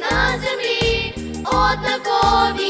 на землі однакові.